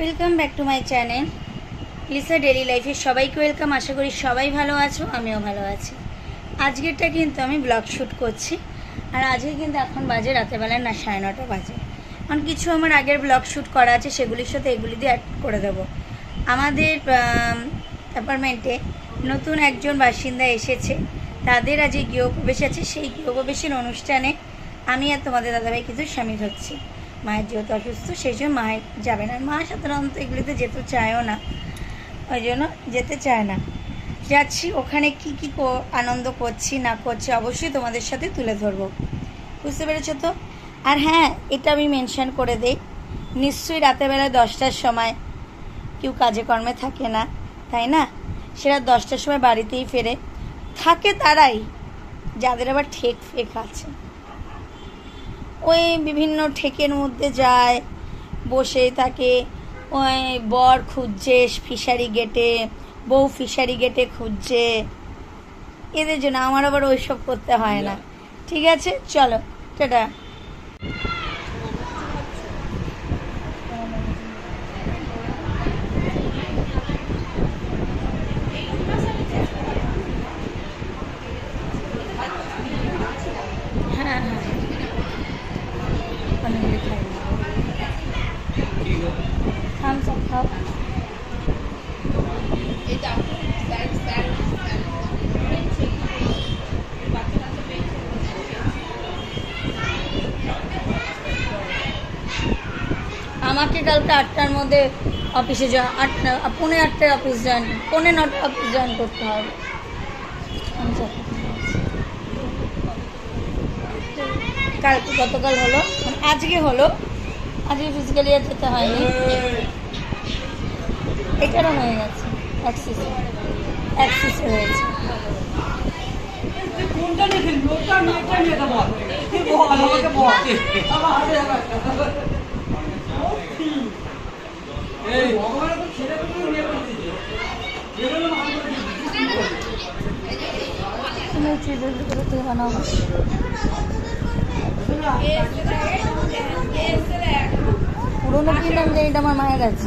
Welcome back to my channel Lisa daily লাইফে সবাইকে welcome. আশা করি সবাই ভালো আছো, আমিও ভালো আছি। আজকেরটা কিন্তু আমি ব্লগ শ্যুট করছি, আর আজকে কিন্তু এখন বাজে রাতেরবেলায় না সাড়ে নটা বাজে। কারণ কিছু আমার আগের ব্লগ শ্যুট করা আছে, সেগুলির সাথে এগুলি দিয়ে অ্যাড করে দেবো। আমাদের অ্যাপার্টমেন্টে নতুন একজন বাসিন্দা এসেছে, তাদের আজ গৃহপ্রবেশ আছে। সেই গৃহপ্রবেশের অনুষ্ঠানে আমি আর তোমাদের দাদাভাই কিন্তু সামিল হচ্ছি। মায়ের যেহেতু অসুস্থ, সেই জন্য মায়ের যাবে না। মা সাধারণত এগুলিতে যেতে চায়ও না। ওই জন্য যেতে চায় না। যাচ্ছি, ওখানে কি কি আনন্দ করছি, না করছি, অবশ্যই তোমাদের সাথে তুলে ধরবো। বুঝতে পেরেছ তো? আর হ্যাঁ এটা আমি মেনশন করে দেই। নিশ্চয়ই রাতেরবেলা দশটার সময় কেউ কাজে কর্মে থাকে না, তাই না? সেটা দশটার সময় বাড়িতেই ফেরে। থাকে তারাই, যাদের আবার ঠেক ফেক আছে। ওই বিভিন্ন ঠেকের মধ্যে যায় বসে থাকে। ওই বর খুঁজছে ফিশারি গেটে বউ ফিশারি গেটে খুঁজছে। এদের জন্য আমার আবার ওইসব করতে হয় না। ঠিক আছে? চলো টাটা হ্যাঁ হ্যাঁ থামস আপ খাও আমাকে কালকে আটটার মধ্যে অফিসে যা আটটা, পৌনে আটটায় অফিস জয়েন পৌনে নটা অফিস জয়েন করতে হবে। কালকে গতকাল হলো আজকে হলো। আজকে ফিজিক্যালি আর যেতে হয়নি। এটারও হয়ে গেছে। অ্যাক্সিসে অ্যাক্সিসে হয়েছে। তুই চিজের ভিতরে থেকে বানাবো পুরোনো কিনলাম যে এটা আমার মায়ের আছে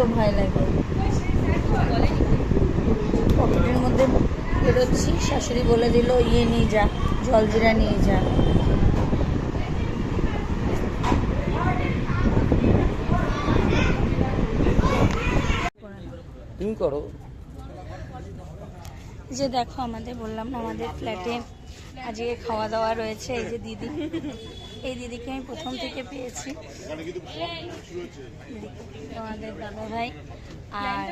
তো ভয় লাগে। পকেটের মধ্যে বেরোচ্ছি শাশুড়ি বলে দিল ইয়ে নিয়ে যা জলজিরা নিয়ে যা। তুমি করো। যে দেখো আমাদের বললাম না আমাদের ফ্ল্যাটে আজকে খাওয়া দাওয়া রয়েছে এই যে দিদি। এই দিদিকে আমি প্রথম থেকে পেয়েছি। আমাদের দাদা ভাই আর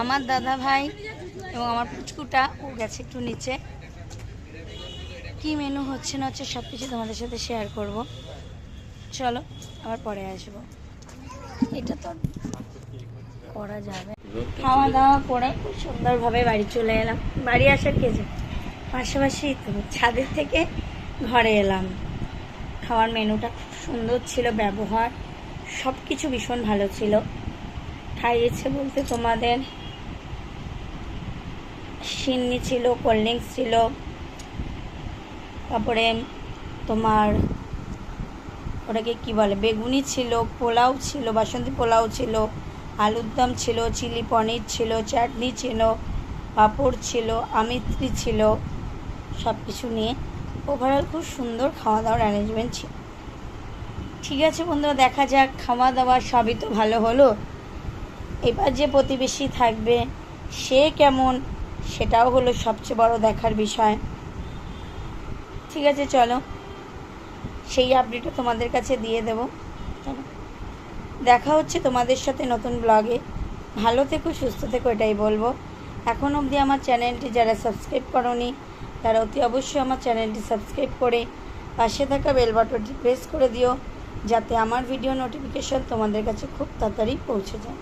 আমার দাদা ভাই এবং আমার পুচকুটা, ও গেছে একটু নিচে। কি মেনু হচ্ছে না হচ্ছে সব কিছু তোমাদের সাথে শেয়ার করব। চলো, আবার পরে আসব। এটা তো করা যাবে খাওয়া দাওয়া করে সুন্দরভাবে বাড়ি চলে এলাম। বাড়ি আসার কে যে পাশাপাশি ছাদের থেকে ঘরে এলাম। খাওয়ার মেনুটা খুব সুন্দর ছিল, ব্যবহার সব কিছু ভীষণ ভালো ছিল। খাইয়েছে বলতে তোমাদের সিন্নি ছিল, কোল্ড ড্রিঙ্কস ছিল, তারপরে তোমার ওটাকে কি বলে, বেগুনি ছিল, পোলাও ছিল, বাসন্তী পোলাও ছিল, আলুর দম ছিল, চিলি পনির ছিল, চাটনি ছিল, পাঁপড় ছিল, আমিত্রি ছিল সব কিছু নিয়ে ওভারঅল খুব সুন্দর খাওয়া দাওয়ার অ্যারেঞ্জমেন্ট ছিল। ঠিক আছে বন্ধুরা, দেখা যাক খাওয়া দাওয়া সবই তো ভালো হলো। এবার যে প্রতিবেশী থাকবে, সে কেমন সেটাও হলো সবচেয়ে বড় দেখার বিষয়। ঠিক আছে, চলো। সেই আপডেটও তোমাদের কাছে দিয়ে দেব। দেখা হচ্ছে তোমাদের সাথে নতুন ব্লগে ভালো থেকো, সুস্থ থেকো, এটাই বলব। এখন অবধি আমার চ্যানেলটি যারা সাবস্ক্রাইব করনি তারা অতি অবশ্যই আমার চ্যানেলটি সাবস্ক্রাইব করে পাশে থাকা বেল বাটনটি প্রেস করে দিও, যাতে আমার ভিডিও নোটিফিকেশন তোমাদের কাছে খুব তাড়াতাড়ি পৌঁছে যায়।